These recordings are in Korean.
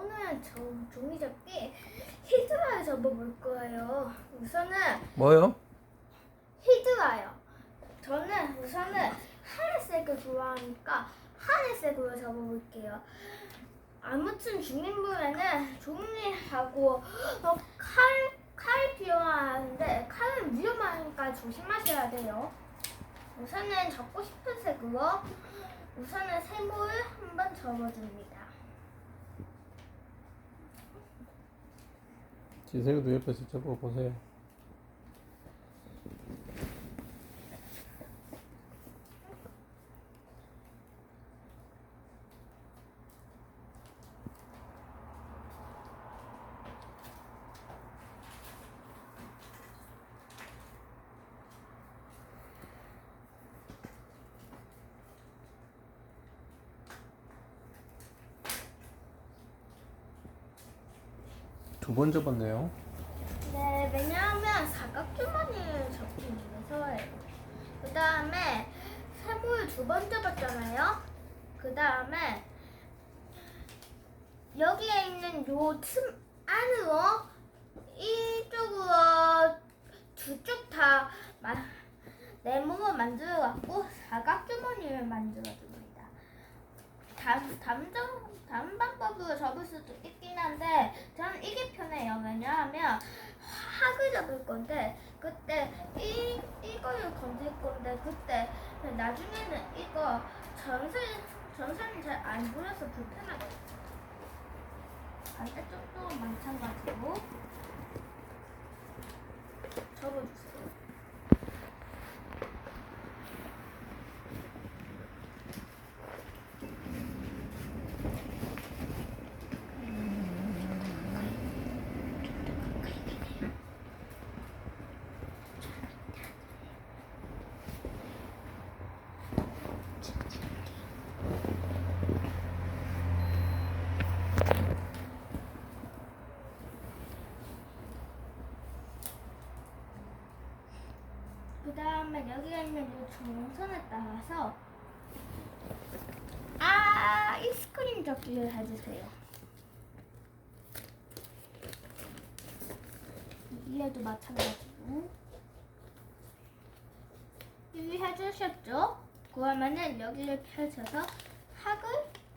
오늘 저 종이접기 히드라를 접어볼 거예요. 우선은 뭐요? 히드라요. 저는 우선은 하늘색을 좋아하니까 하늘색으로 접어볼게요. 아무튼 중립물에는 종이하고 어, 칼, 칼이 필요한데 칼은 위험하니까 조심하셔야 돼요. 우선은 접고 싶은 색으로 우선은 세모를 한번 접어줍니다. 지세로도 옆에서 접어 보세요. 두 번 접었네요. 네, 왜냐하면 사각주머니를 접기 위해서예요. 그 다음에 세모를 두 번 접었잖아요. 그 다음에 여기에 있는 요 틈 안으로 이쪽으로 두 쪽 다 네모로 만들어 갖고 사각주머니를 만들어 줍니다. 다음 점 다음 방법으로 접을 수도 있긴 한데 저는 이게 편해요. 왜냐하면 학을 접을 건데 그때 이 이거를 건질 건데 그때 나중에는 이거 전선 전선이 잘 안 보여서 불편하거든요. 반대쪽도 마찬가지로 접어주세요. 그 다음에 여기가 있는 이 중선에 따라서 아 이 스크림 접기를 해주세요. 이에도 마찬가지로 여기 해주셨죠? 그러면은 여기를 펼쳐서 학을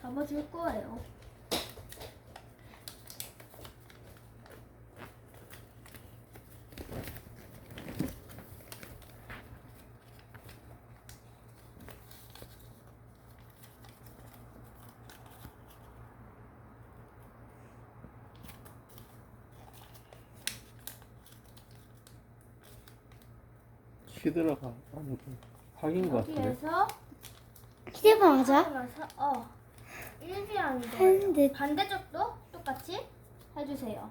접어줄 거예요. 히드라가 아니고 확인 것 같은데. 여기에서 히데바 맞아? 하면서 어 일비랑 이거 하는데 반대쪽도 똑같이 해주세요.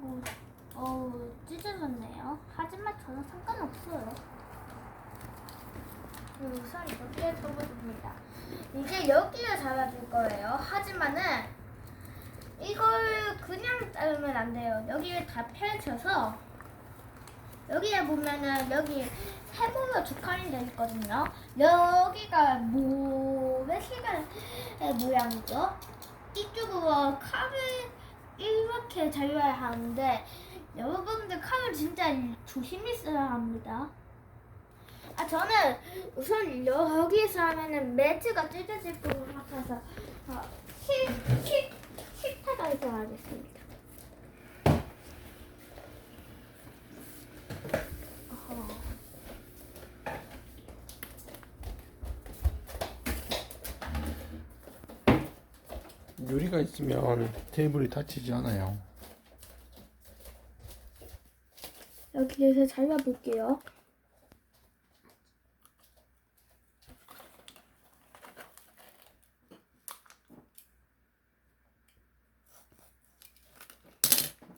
어, 어우 찢어졌네요. 하지만 저는 상관없어요. 우선 이렇게 접어줍니다. 이제 여기를 잡아줄 거예요. 하지만은 이걸 그냥 자르면 안 돼요. 여기를 다 펼쳐서 여기에 보면은 여기 세모로 두 칸이 되어 있거든요. 여기가 모의 시간의 모양이죠. 이쪽으로 칼을 이렇게 잘려야 하는데 여러분들 칼을 진짜 조심히 써야 합니다. 아 저는 우선 여기에서 하면은 매트가 찢어질 것 같아서 킥타다에서 하겠습니다. 어허. 유리가 있으면 테이블이 다치지 않아요. 여기에서 잘라볼게요.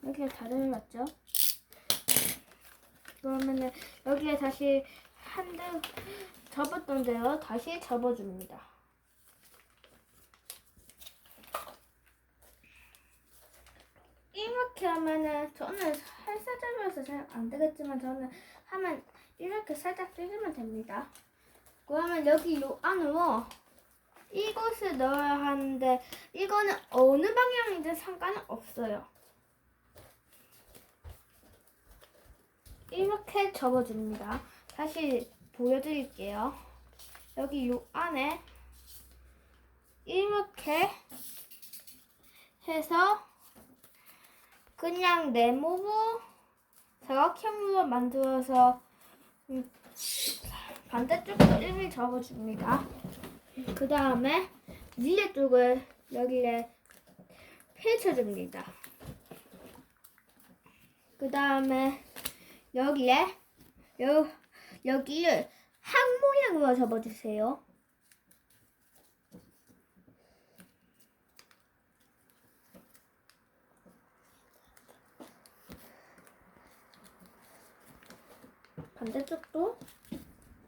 이렇게 다 잘랐죠? 그러면은 여기에 다시 한대 접었던데요. 다시 접어줍니다. 이렇게 하면은 저는 잡아서 잘 안 되겠지만 저는 하면 이렇게 살짝 뜯으면 됩니다. 그러면 여기 요 안으로 이곳을 넣어야 하는데 이거는 어느 방향이든 상관은 없어요. 이렇게 접어줍니다. 다시 보여드릴게요. 여기 요 안에 이렇게 해서 그냥 네모로 사각형으로 만들어서 음, 반대쪽도 이렇게 접어줍니다. 그 다음에 위에 쪽을 여기에 펼쳐줍니다. 그 다음에 여기에 여, 여기를 항 모양으로 접어주세요. 반대쪽도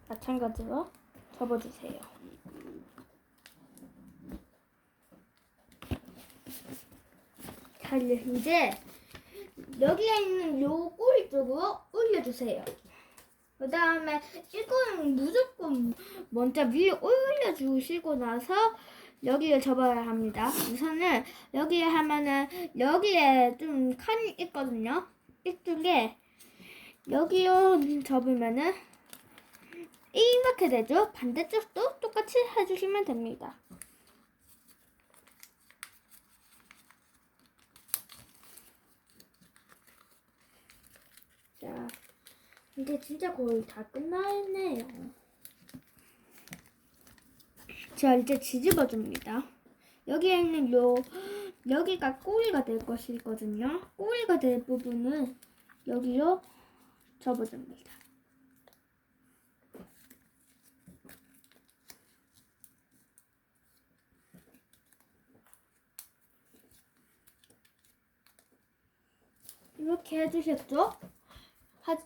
마찬가지로 접어주세요. 자, 이제 여기에 있는 요 꼬리 쪽으로 올려주세요. 그 다음에 이거는 무조건 먼저 위에 올려주시고 나서 여기를 접어야 합니다. 우선은 여기에 하면은 여기에 좀 칸이 있거든요. 이쪽에 여기로 접으면은 이렇게 되죠. 반대쪽도 똑같이 해주시면 됩니다. 자, 이제 진짜 거의 다 끝났네요. 자, 이제 뒤집어 줍니다. 여기에 있는 요, 여기가 꼬리가 될 것이거든요. 꼬리가 될 부분은 여기로 접어줍니다. 이렇게 해주셨죠? 하,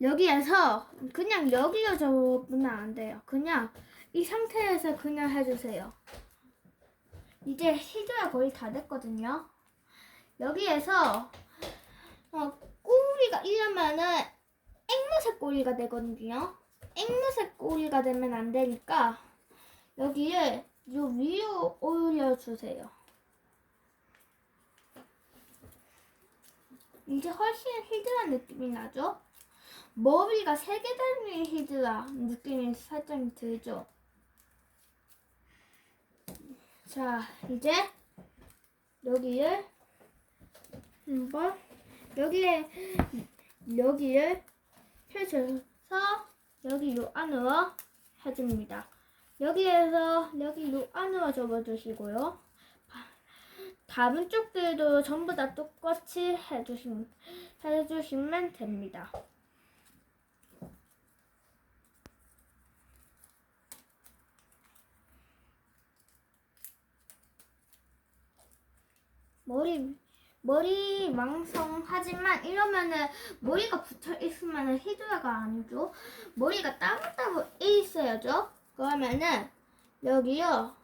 여기에서 그냥 여기로 접으면 안 돼요. 그냥 이 상태에서 그냥 해주세요. 이제 시도가 거의 다 됐거든요. 여기에서 어, 꼬리가 이러면은 앵무새 꼬리가 되거든요. 앵무새 꼬리가 되면 안 되니까 여기를 요 위로 올려주세요. 이제 훨씬 히드라 느낌이 나죠? 머리가 세개 달린 히드라 느낌이 살짝 들죠? 자, 이제 여기를 한번 여기에 여기를 펼쳐서 여기 요 안으로 해줍니다. 여기에서 여기 요 안으로 접어주시고요. 다른 쪽들도 전부 다 똑같이 해주시면, 해주시면 됩니다. 머리, 머리 왕성하지만 이러면은 머리가 붙어 있으면은 히드라가 아니죠. 머리가 따로따로 있어야죠. 그러면은 여기요.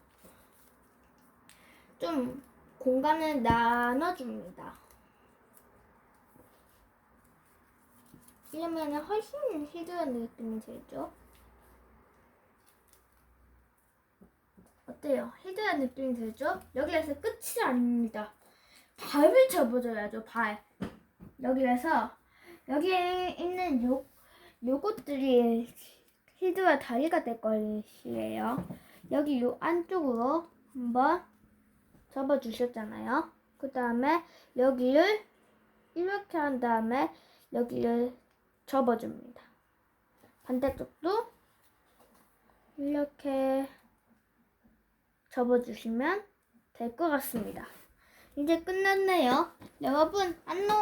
좀 공간을 나눠줍니다. 이러면 훨씬 히드한 느낌이 들죠? 어때요? 히드한 느낌이 들죠? 여기에서 끝이 아닙니다. 발을 접어줘야죠, 발. 여기에서 여기에 있는 요, 요것들이 히드와 다리가 될 것이에요. 여기 요 안쪽으로 한번 접어 주셨잖아요. 그 다음에 여기를 이렇게 한 다음에 여기를 접어줍니다. 반대쪽도 이렇게 접어주시면 될 것 같습니다. 이제 끝났네요. 여러분, 안녕!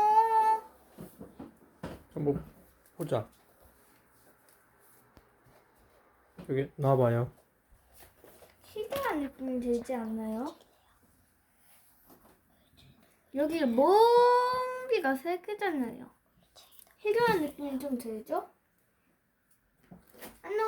한번 보자. 여기 나와봐요. 희대한 느낌이 들지 않나요? 여기 뭉치가 세 개잖아요. 희귀한 느낌이 좀 들죠? 안녕.